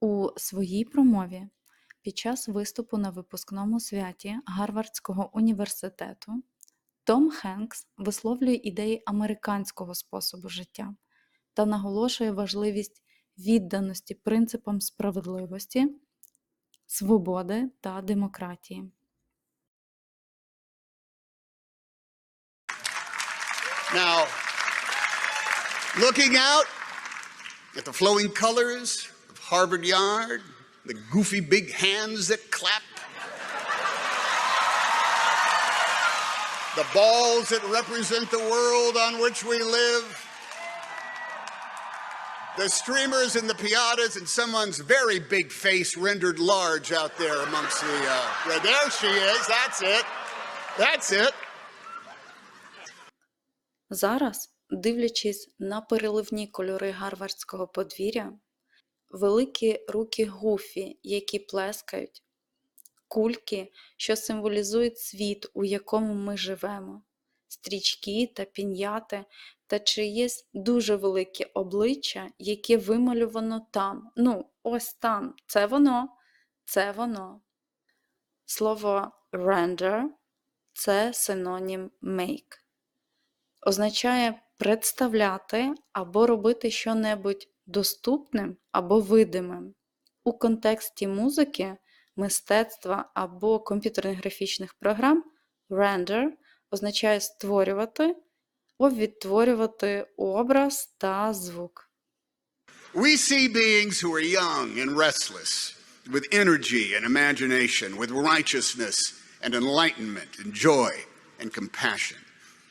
У своїй промові під час виступу на випускному святі Гарвардського університету Том Хенкс висловлює ідеї американського способу життя та наголошує важливість відданості принципам справедливості, свободи та демократії. Now, looking out at the flowing colors Harvard Yard, the goofy big hands that clap, the balls that represent the world on which we live, the streamers and the piatas, and someone's very big face rendered large out there amongst the. Uh, right there she is. That's it. That's it. Зараз, дивлячись на переливні кольори гарвардського подвір'я, великі руки гуфі, які плескають, кульки, що символізують світ, у якому ми живемо, стрічки та пін'яти та чиєсь дуже велике обличчя, яке вималювано там. Ну, ось там. Це воно, це воно. Слово render – це синонім make означає представляти або робити що-небудь доступним або видимим. У контексті музики, мистецтва або комп'ютерних графічних програм render означає створювати або відтворювати образ та звук. We see beings who are young and restless, with energy and imagination, with righteousness and enlightenment and joy and compassion.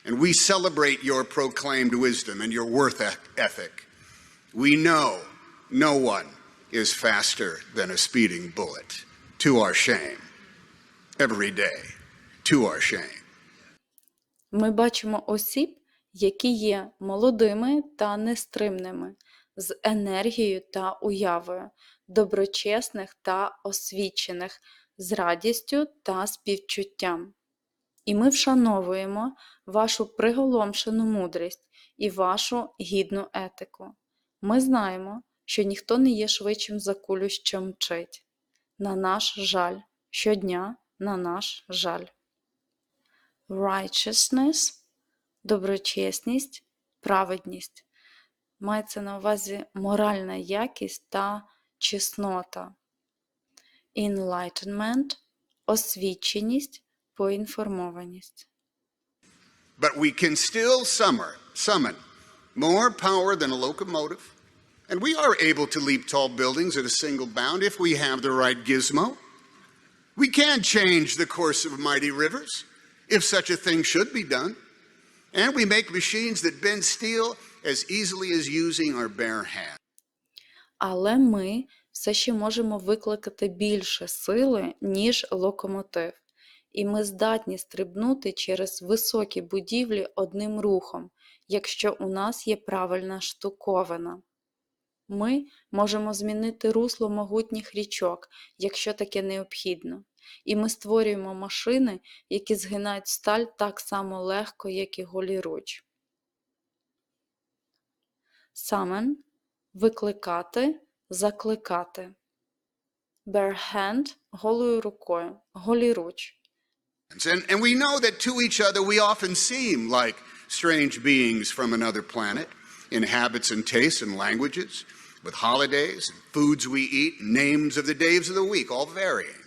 And we celebrate your proclaimed wisdom and your worth e- ethic. We know no one is faster than a speeding bullet, to our shame. Every day, to our shame. Ми бачимо осіб, які є молодими та нестримними, з енергією та уявою, доброчесних та освічених, з радістю та співчуттям. І ми вшановуємо вашу приголомшену мудрість і вашу гідну етику. Ми знаємо, що ніхто не є швидшим за кулю, що мчить. На наш жаль, щодня на наш жаль. Righteousness – доброчесність, праведність. Мається на увазі моральна якість та чеснота. Enlightenment – освіченість, поінформованість. But we can still summer, summon more power than a locomotive, and we are able to leap tall buildings at a single bound if we have the right gizmo. We can change the course of mighty rivers if such a thing should be done. And we make machines that bend steel as easily as using our bare hands. Але ми все ще можемо викликати більше сили, ніж локомотив, і ми здатні стрибнути через високі будівлі одним рухом, якщо у нас є правильна штуковина. Ми можемо змінити русло могутніх річок, якщо таке необхідно, і ми створюємо машини, які згинають сталь так само легко, як і голіруч. Summon – викликати, закликати. Bare hand – голою рукою, голіруч. And, we know that to each other we often seem like strange beings from another planet in habits and tastes and languages, with holidays and foods we eat, names of the days of the week, all varying.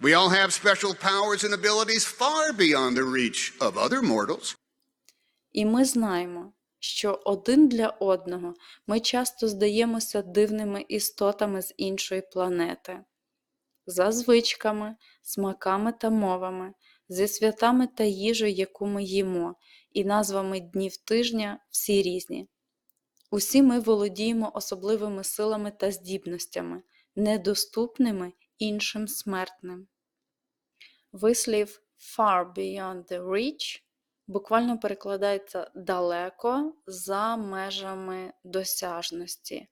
We all have special powers and abilities far beyond the reach of other mortals. І ми знаємо, що один для одного ми часто здаємося дивними істотами з іншої планети, за звичками, смаками та мовами, зі святами та їжею, яку ми їмо, і назвами днів тижня всі різні. Усі ми володіємо особливими силами та здібностями, недоступними іншим смертним. Вислів far beyond the reach буквально перекладається далеко за межами досяжності,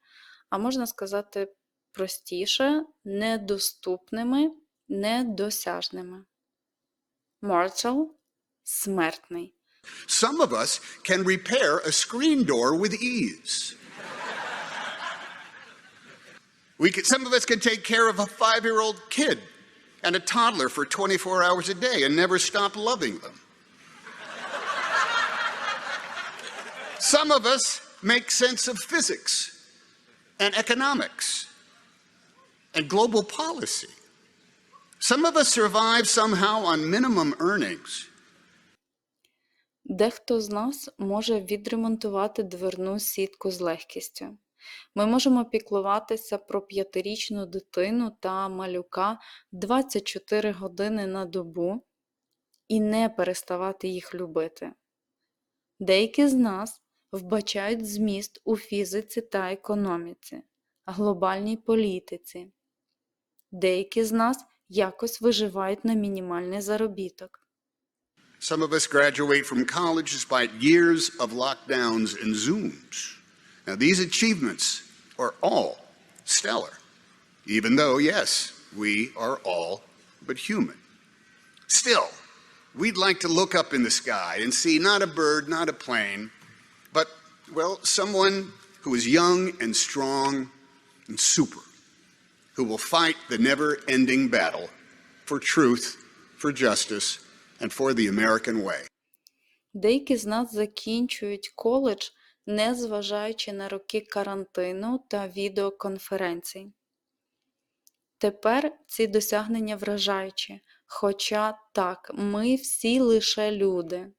а можна сказати простіше, недоступними, недосяжними. Mortal – смертний. Some of us can repair a screen door with ease. We could, some of us can take care of a five year old kid and a toddler for 24 hours a day and never stop loving them. Some of us make sense of physics and economics and global policy. Some of us survive somehow on minimum earnings. Дехто з нас може відремонтувати дверну сітку з легкістю. Ми можемо піклуватися про п'ятирічну дитину та малюка 24 години на добу і не переставати їх любити. Деякі з нас вбачають зміст у фізиці та економіці, глобальній політиці. Деякі з нас якось виживають на мінімальний заробіток. Some of us graduate from college despite years of lockdowns and Zooms. Now, these achievements are all stellar, even though, yes, we are all but human. Still, we'd like to look up in the sky and see not a bird, not a plane, but, well, someone who is young and strong and super, who will fight the never ending battle for truth, for justice, and for the American way. Деякі з нас закінчують коледж, не зважаючи на роки карантину та відеоконференцій. Тепер ці досягнення вражаючі, хоча так, ми всі лише люди.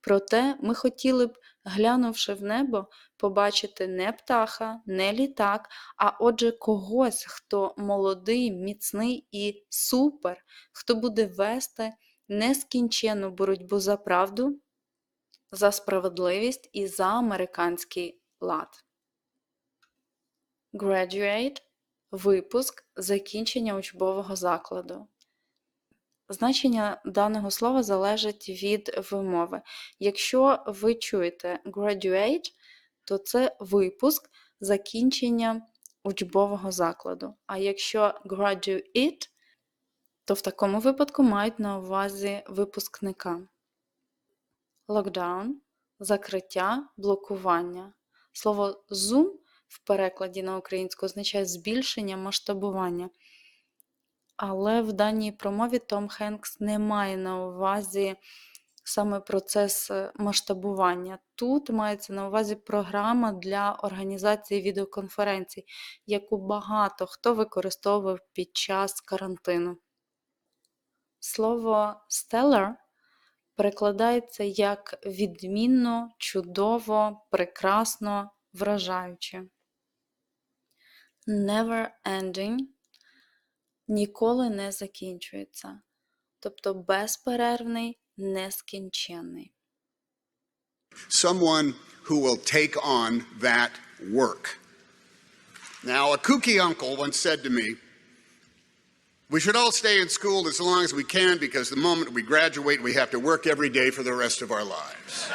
Проте ми хотіли б, глянувши в небо, побачити не птаха, не літак, а отже когось, хто молодий, міцний і супер, хто буде вести нескінченну боротьбу за правду, за справедливість і за американський лад. Graduate – випуск, закінчення учбового закладу. Значення даного слова залежить від вимови. Якщо ви чуєте graduate, то це випуск, закінчення учбового закладу. А якщо graduate, то в такому випадку мають на увазі випускника. Локдаун закриття, блокування. Слово Zoom в перекладі на українську означає збільшення масштабування. Але в даній промові Том Хенкс не має на увазі саме процес е, масштабування. Тут мається на увазі програма для організації відеоконференцій, яку багато хто використовував під час карантину. Слово stellar перекладається як відмінно, чудово, прекрасно, вражаюче. Never ending ніколи не закінчується, тобто безперервний, нескінченний. Someone who will take on that work. Now, a kooky uncle once said to me, We should all stay in school as long as we can because the moment we graduate, we have to work every day for the rest of our lives.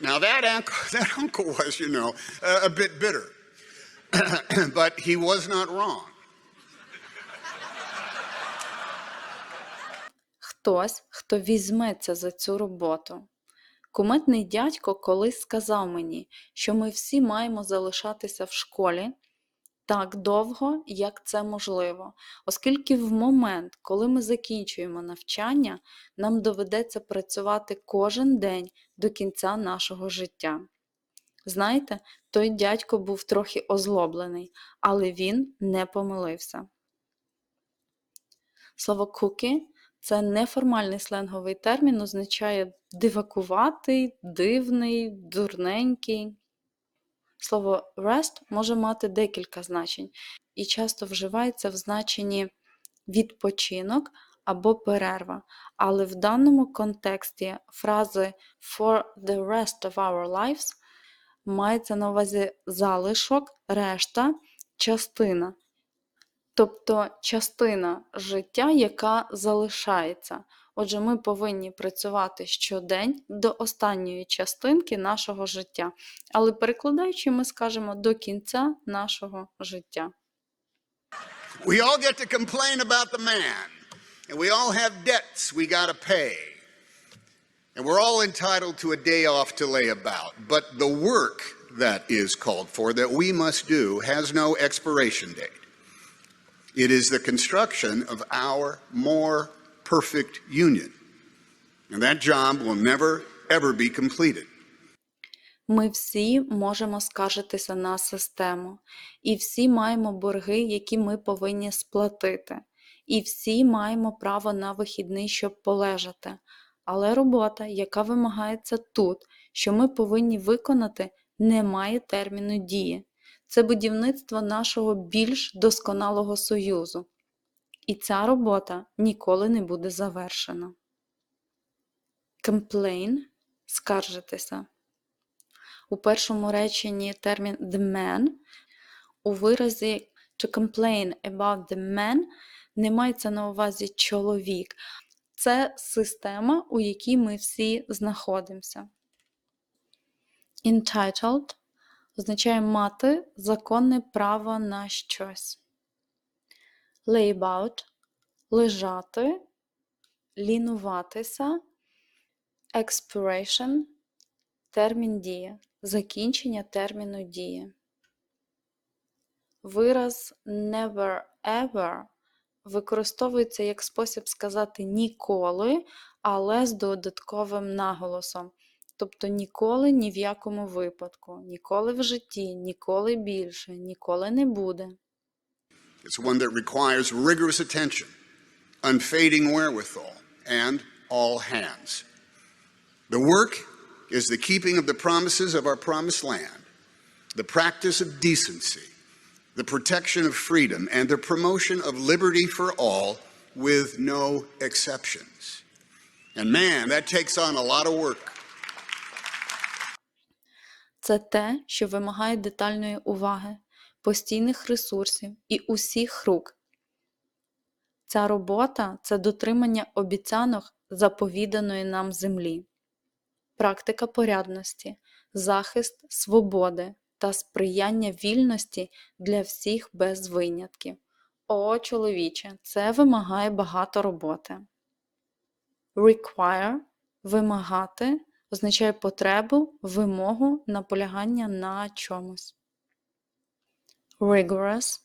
now, that uncle, that uncle was, you know, a, a bit bitter, but he was not wrong. Хтось, хто візьметься за цю роботу. Куметний дядько колись сказав мені, що ми всі маємо залишатися в школі так довго, як це можливо, оскільки в момент, коли ми закінчуємо навчання, нам доведеться працювати кожен день до кінця нашого життя. Знаєте, той дядько був трохи озлоблений, але він не помилився. Слово куки це неформальний сленговий термін, означає дивакуватий, дивний, дурненький. Слово rest може мати декілька значень і часто вживається в значенні відпочинок або перерва. Але в даному контексті фрази for the rest of our lives мається на увазі залишок, решта, частина. Тобто частина життя, яка залишається. Отже, ми повинні працювати щодень до останньої частинки нашого життя. Але перекладаючи, ми скажемо до кінця нашого життя. We all get to complain about the man, and we all have debts we got to pay. And we're all entitled to a day off to lay about. But the work that is called for, that we must do, has no expiration date. It is the construction of our more perfect union. And that job will never, ever be completed. Ми всі можемо скаржитися на систему, і всі маємо борги, які ми повинні сплатити, і всі маємо право на вихідний, щоб полежати. Але робота, яка вимагається тут, що ми повинні виконати, не має терміну дії. Це будівництво нашого більш досконалого союзу. І ця робота ніколи не буде завершена. Complain – скаржитися. У першому реченні термін the man у виразі to complain about the man не мається на увазі чоловік. Це система, у якій ми всі знаходимося. Entitled означає мати законне право на щось. Lay about лежати, лінуватися, expiration термін дії, закінчення терміну дії. Вираз never ever використовується як спосіб сказати ніколи, але з додатковим наголосом. Тобто ніколи ні в якому випадку, ніколи в житті, ніколи більше, ніколи не буде. It's one that requires rigorous attention, unfading wherewithal, and all hands. The work is the keeping of the promises of our promised land, the practice of decency, the protection of freedom, and the promotion of liberty for all with no exceptions. And man, that takes on a lot of work. Це те, що вимагає детальної уваги, постійних ресурсів і усіх рук. Ця робота це дотримання обіцянок заповіданої нам землі, практика порядності, захист свободи та сприяння вільності для всіх без винятків. О, чоловіче, це вимагає багато роботи. Require вимагати означає потребу, вимогу, наполягання на чомусь. Rigorous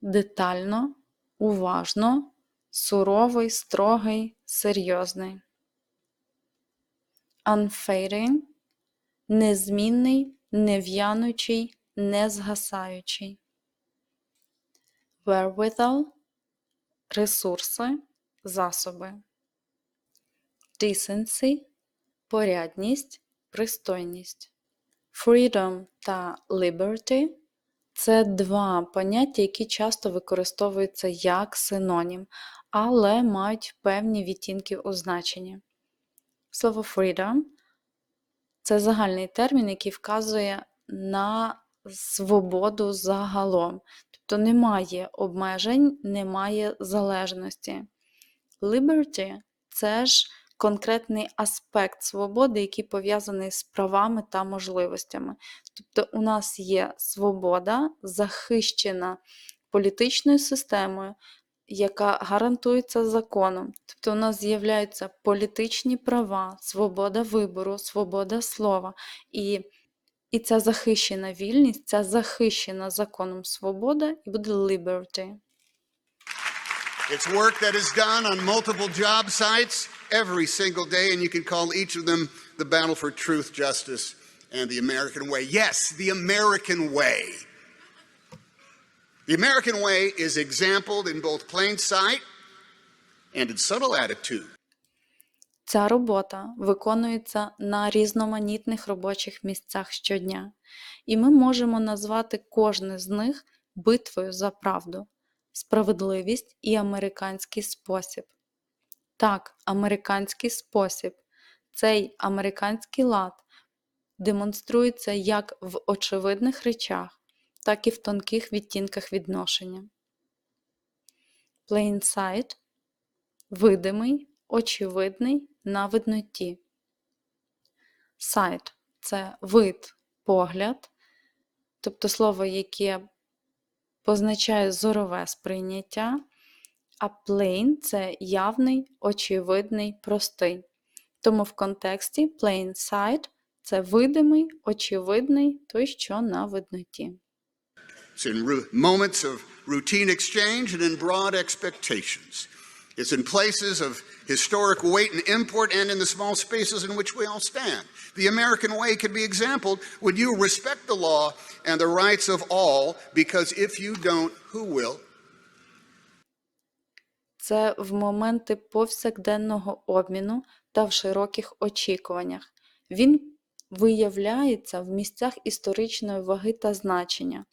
детально, уважно, суровий, строгий, серйозний. Unfading незмінний, нев'янучий, незгасаючий. Wherewithal ресурси, засоби. Decency порядність, пристойність. Freedom та liberty це два поняття, які часто використовуються як синонім, але мають певні відтінки у значенні. Слово freedom це загальний термін, який вказує на свободу загалом. Тобто немає обмежень, немає залежності. Liberty це ж конкретний аспект свободи, який пов'язаний з правами та можливостями. Тобто, у нас є свобода, захищена політичною системою, яка гарантується законом. Тобто, у нас з'являються політичні права, свобода вибору, свобода слова. І і ця захищена вільність, ця захищена законом свобода і буде liberty. It's work that is done on multiple job sites every single day, and you can call each of them the battle for truth, justice, and the American way. Yes, the American way. The American way is exampled in both plain sight and in subtle attitude. Ця робота виконується на різноманітних робочих місцях щодня, і ми можемо назвати кожне з них битвою за правду, справедливість і американський спосіб. Так, американський спосіб, цей американський лад демонструється як в очевидних речах, так і в тонких відтінках відношення. Plain sight – видимий, очевидний на видноті. Sight – це вид, погляд, тобто слово, яке позначає зорове сприйняття, а plain – це явний, очевидний, простий. Тому в контексті plain sight це видимий, очевидний, той, що на видноті. It's in moments of routine exchange and in broad expectations. It's in places of historic weight and import and in the small spaces in which we all stand. The American way could be exampled when you respect the law and the rights of all, because if you don't, who will? Це в моменти повсякденного обміну та в широких очікуваннях. Він виявляється в місцях історичної ваги та значення,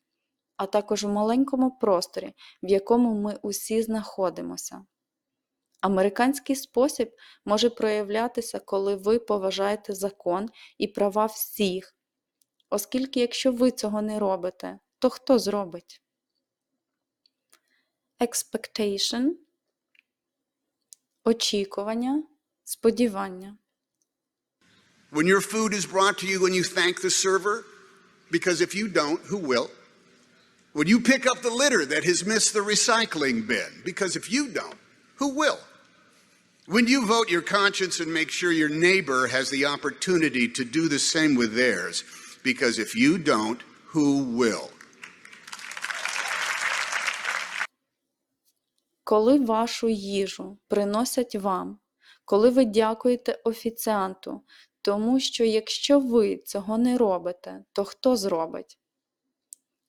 а також в маленькому просторі, в якому ми усі знаходимося. Американський спосіб може проявлятися, коли ви поважаєте закон і права всіх, оскільки якщо ви цього не робите, то хто зробить? Expectation очікування, сподівання. When your food is brought to you and you thank the server, because if you don't, who will? When you pick up the litter that has missed the recycling bin, because if you don't, who will? When you vote your conscience and make sure your neighbor has the opportunity to do the same with theirs, because if you don't, who will? Коли вашу їжу приносять вам, коли ви дякуєте офіціанту, тому що якщо ви цього не робите, то хто зробить?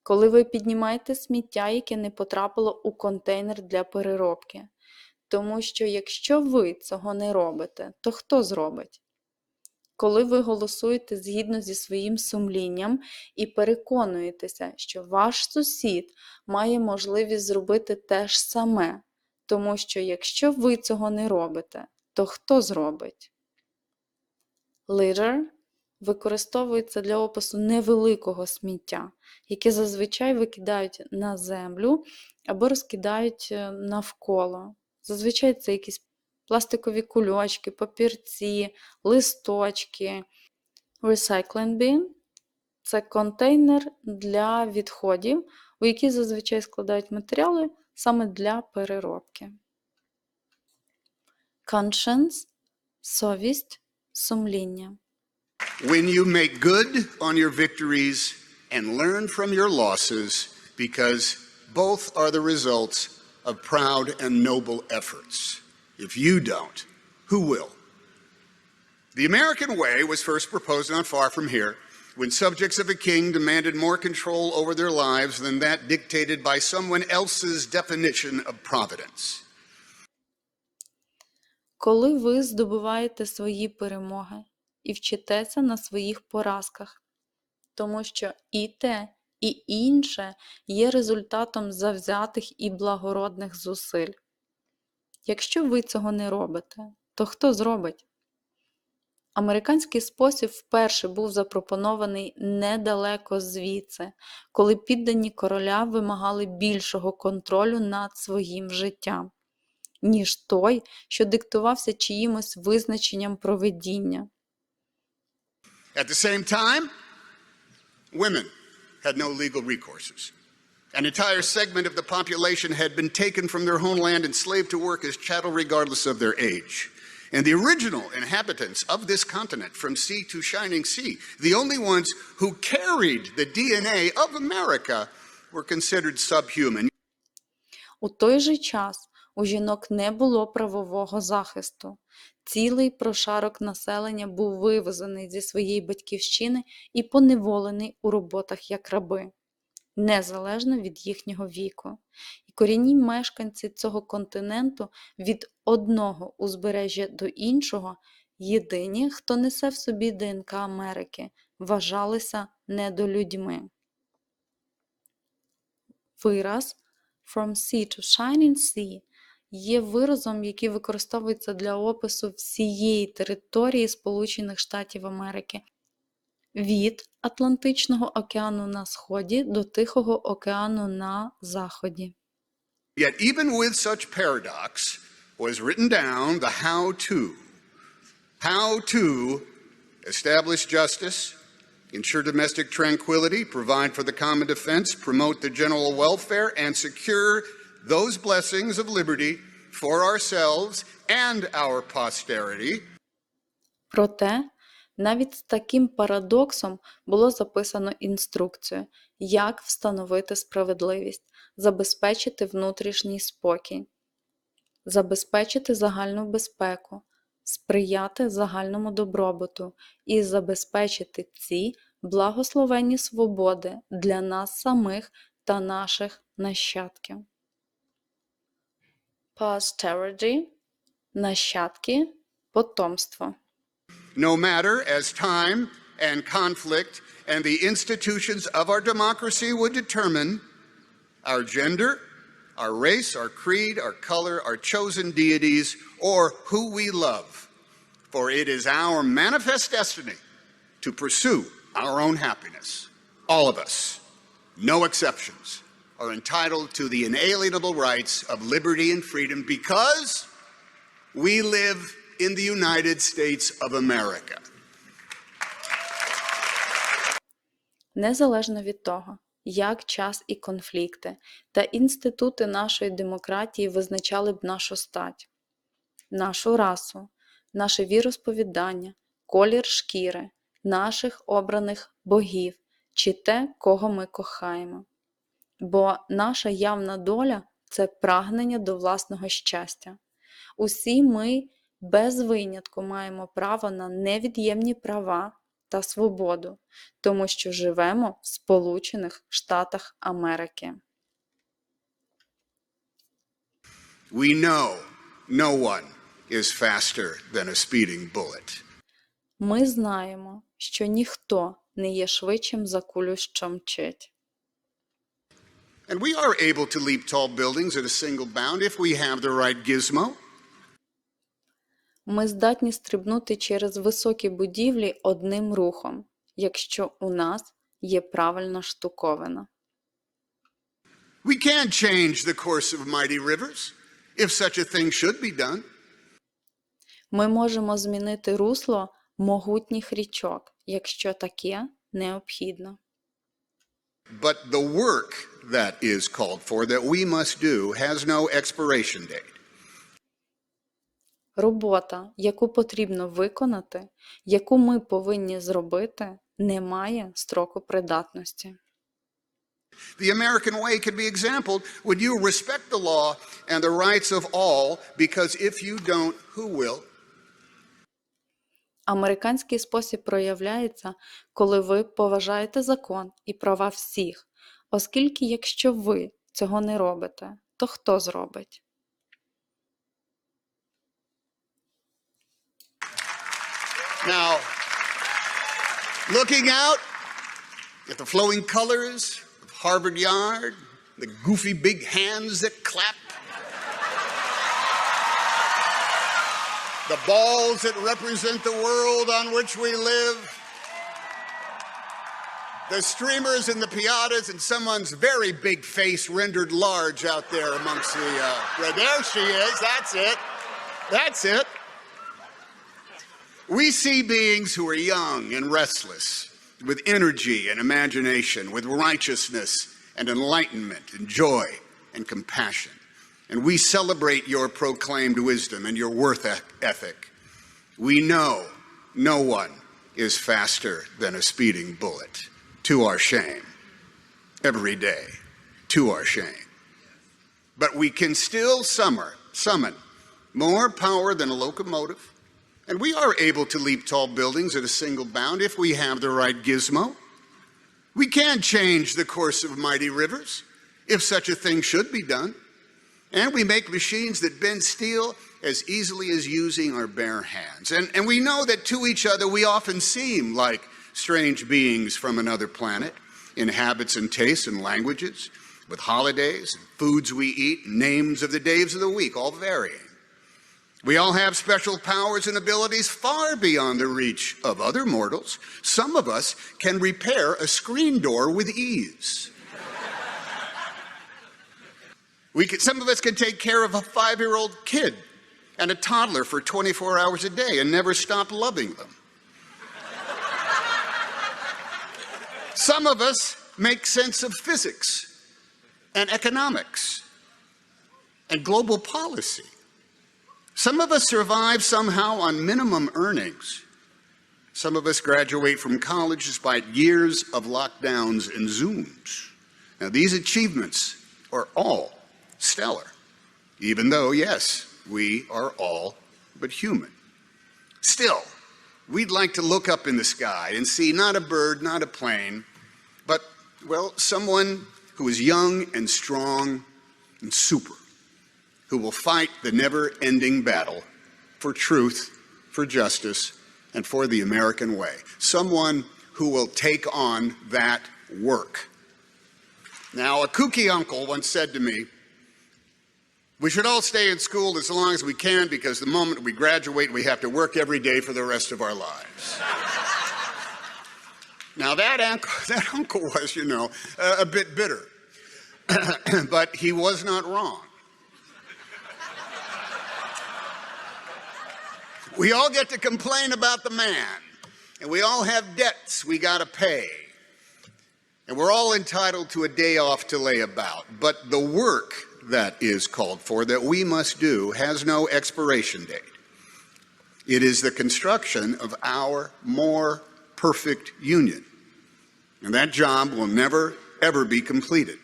Коли ви піднімаєте сміття, яке не потрапило у контейнер для переробки, тому що якщо ви цього не робите, то хто зробить? Коли ви голосуєте згідно зі своїм сумлінням і переконуєтеся, що ваш сусід має можливість зробити те ж саме, тому що якщо ви цього не робите, то хто зробить? Litter використовується для опису невеликого сміття, яке зазвичай викидають на землю або розкидають е, навколо. Зазвичай це якісь пластикові кульочки, папірці, листочки. Recycling bin – це контейнер для відходів, у який зазвичай складають матеріали саме для переробки. Conscience – совість, сумління. When you make good on your victories and learn from your losses, because both are the results of proud and noble efforts. If you don't, who will? The American way was first proposed not far from here when subjects of a king demanded more control over their lives than that dictated by someone else's definition of providence. Коли ви здобуваєте свої перемоги і вчитеся на своїх поразках, тому що і те, і інше є результатом завзятих і благородних зусиль. Якщо ви цього не робите, то хто зробить? Американський спосіб вперше був запропонований недалеко звідси, коли піддані короля вимагали більшого контролю над своїм життям, ніж той, що диктувався чиїмось визначенням проведіння. At the same time, women had no legal recourses. An entire segment of the population had been taken from their homeland and slaved to work as chattel regardless of their age. And the original inhabitants of this continent, from sea to shining sea, the only ones who carried the DNA of America, were considered subhuman. У той же час у жінок не було правового захисту. Цілий прошарок населення був вивезений зі своєї батьківщини і поневолений у роботах як раби, незалежно від їхнього віку. І корінні мешканці цього континенту від одного узбережжя до іншого, єдині, хто несе в собі ДНК Америки, вважалися недолюдьми. Вираз From sea to shining sea є виразом, який використовується для опису всієї території Сполучених Штатів Америки від Атлантичного океану на сході до Тихого океану на заході. Yet, even with such paradox, was written down the how to. How to establish justice, ensure domestic tranquility, provide for the common defense, promote the general welfare, and secure those blessings of liberty for ourselves and our posterity. Проте Навіть з таким парадоксом було записано інструкцію, як встановити справедливість, забезпечити внутрішній спокій, забезпечити загальну безпеку, сприяти загальному добробуту і забезпечити ці благословенні свободи для нас самих та наших нащадків. Posterity – нащадки, потомство. No matter as time and conflict and the institutions of our democracy would determine our gender, our race, our creed, our color, our chosen deities, or who we love. For it is our manifest destiny to pursue our own happiness. All of us, no exceptions, Are entitled to the inalienable rights of liberty and freedom because we live in the United States of America. Незалежно від того, як час і конфлікти та інститути нашої демократії визначали б нашу стать, нашу расу, наше віросповідання, колір шкіри, наших обраних богів чи те, кого ми кохаємо. Бо наша явна доля це прагнення до власного щастя. Усі ми без винятку маємо право на невід'ємні права та свободу, тому що живемо в Сполучених Штатах Америки. We know no one is faster than a speeding bullet. Ми знаємо, що ніхто не є швидшим за кулю, що мчить. And we are able to leap tall buildings at a single bound if we have the right gizmo. Ми здатні стрибнути через високі будівлі одним рухом, якщо у нас є правильна штуковина. We can change the course of mighty rivers if such a thing should be done. Ми можемо змінити русло могутніх річок, якщо таке необхідно. But the work that is called for, that we must do, has no expiration date. Робота, яку потрібно виконати, яку ми повинні зробити, не має строку придатності. The American way could be exampled when you respect the law and the rights of all, because if you don't, who will? Американський спосіб проявляється, коли ви поважаєте закон і права всіх, оскільки якщо ви цього не робите, то хто зробить? Now, looking out at the flowing colors of Harvard Yard, the goofy big hands that clap, the balls that represent the world on which we live, the streamers and the piatas, and someone's very big face rendered large out there amongst the. Uh, there she is. That's it. That's it. We see beings who are young and restless, with energy and imagination, with righteousness and enlightenment and joy and compassion. And we celebrate your proclaimed wisdom and your worth ethic. We know no one is faster than a speeding bullet, to our shame, every day, to our shame. But we can still summer, summon more power than a locomotive and we are able to leap tall buildings at a single bound if we have the right gizmo. We can change the course of mighty rivers if such a thing should be done. And we make machines that bend steel as easily as using our bare hands. And, and we know that to each other we often seem like strange beings from another planet in habits and tastes and languages, with holidays and foods we eat, and names of the days of the week, all varying. We all have special powers and abilities far beyond the reach of other mortals. Some of us can repair a screen door with ease. We some of us can take care of a five year old kid and a toddler for 24 hours a day and never stop loving them. Some of us make sense of physics and economics and global policy. Some of us survive somehow on minimum earnings. Some of us graduate from college despite years of lockdowns and Zooms. Now, these achievements are all stellar, even though, yes, we are all but human. Still, we'd like to look up in the sky and see not a bird, not a plane, but, well, someone who is young and strong and super, who will fight the never ending battle for truth, for justice, and for the American way. Someone who will take on that work. Now, a kooky uncle once said to me, we should all stay in school as long as we can because the moment we graduate, we have to work every day for the rest of our lives. now, that uncle, that uncle was, you know, a, a bit bitter, but he was not wrong. We all get to complain about the man, and we all have debts we got to pay. And we're all entitled to a day off to lay about. But the work that is called for, that we must do, has no expiration date. It is the construction of our more perfect union. And that job will never, ever be completed.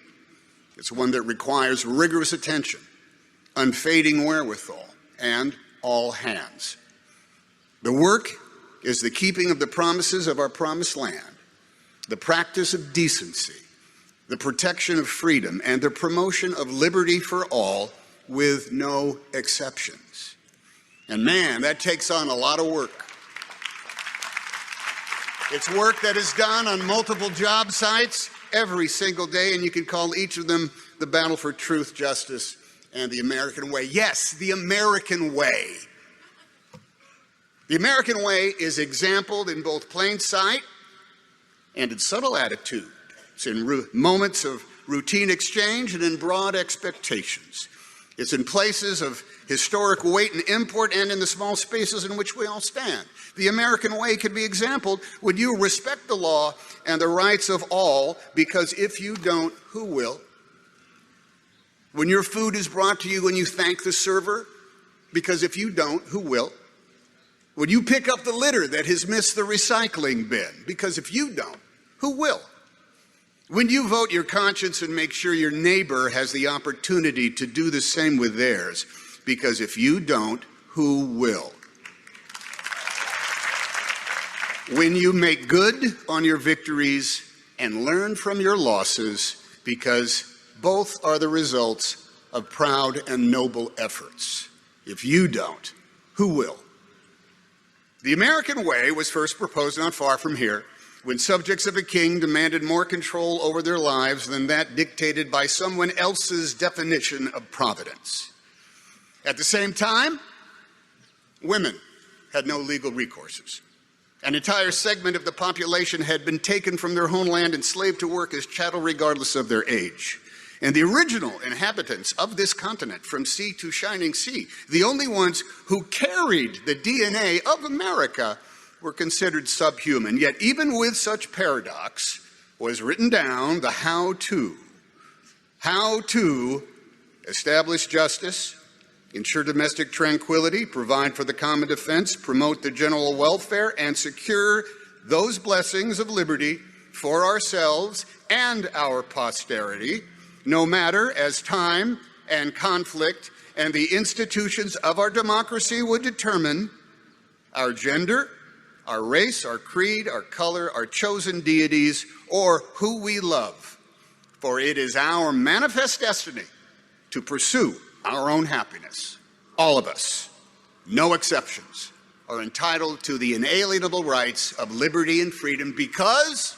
It's one that requires rigorous attention, unfading wherewithal, and all hands. The work is the keeping of the promises of our promised land, the practice of decency, the protection of freedom, and the promotion of liberty for all with no exceptions. And man, that takes on a lot of work. It's work that is done on multiple job sites every single day, and you can call each of them the battle for truth, justice, and the American way. Yes, the American way. The American way is exampled in both plain sight and in subtle attitude. It's in moments of routine exchange and in broad expectations. It's in places of historic weight and import and in the small spaces in which we all stand. The American way can be exampled when you respect the law and the rights of all, because if you don't, who will? When your food is brought to you and you thank the server, because if you don't, who will? When you pick up the litter that has missed the recycling bin, because if you don't, who will? When you vote your conscience and make sure your neighbor has the opportunity to do the same with theirs, because if you don't, who will? When you make good on your victories and learn from your losses, because both are the results of proud and noble efforts. If you don't, who will? The American way was first proposed not far from here when subjects of a king demanded more control over their lives than that dictated by someone else's definition of providence. At the same time, women had no legal recourses. An entire segment of the population had been taken from their homeland and enslaved to work as chattel regardless of their age. And the original inhabitants of this continent, from sea to shining sea, the only ones who carried the DNA of America, were considered subhuman. Yet, even with such paradox, was written down the how to. How to establish justice, ensure domestic tranquility, provide for the common defense, promote the general welfare, and secure those blessings of liberty for ourselves and our posterity, no matter as time and conflict and the institutions of our democracy would determine our gender, our race, our creed, our color, our chosen deities, or who we love. For it is our manifest destiny to pursue our own happiness. All of us, no exceptions, are entitled to the inalienable rights of liberty and freedom because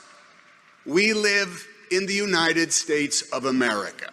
we live in the United States of America.